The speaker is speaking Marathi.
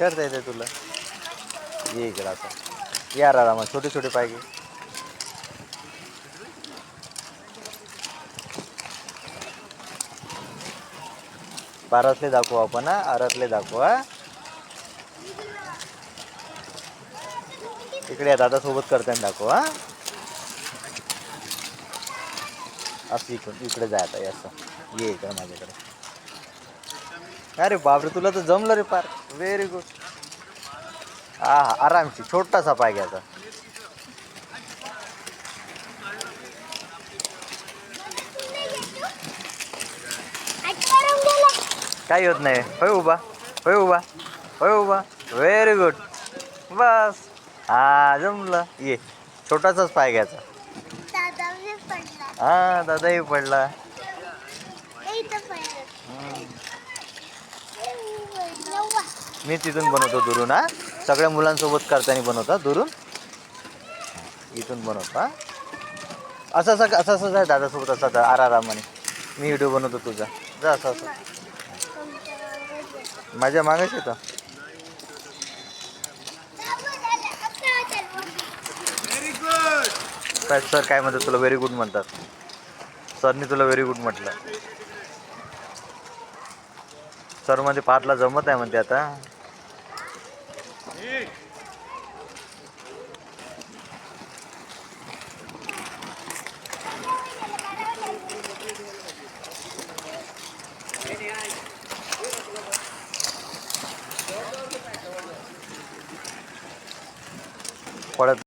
करता येते तुला. ये इकडं आता. या राधा मग छोटे छोटे पाहिजे बारातले दाखवू आपण हा? आरातले दाखवू हा? इकडे या दादा सोबत करताना दाखवू हा? असं इकडून इकडे जायचं आता असं. ये इकडे माझ्याकडे. अरे बापरे तुला तर जमलं रे पार. व्हेरी गुड हा हा आरामशी छोटासा पाय घ्यायचा. काही होत नाही. होय उभा होय उभा होय उभा. व्हेरी गुड बस. हा जमलं. ये छोटासाच पाय घ्यायचा. हा दादाही पडला. मी तिथून बनवतो दुरून हा. सगळ्या मुलांसोबत करताना बनवतो दुरून. इथून बनवतो हा. असं असं असं असं जा दादासोबत असं जा आरारामाने मी व्हिडिओ बनवतो तुझा. जा असं असं. माझ्या मागेच येतं. सर काय म्हणतात तुला? व्हेरी गुड म्हणतात. सरनी तुला व्हेरी गुड म्हटलं. सरमध्ये पाचला जमत आहे म्हणते आता. पडत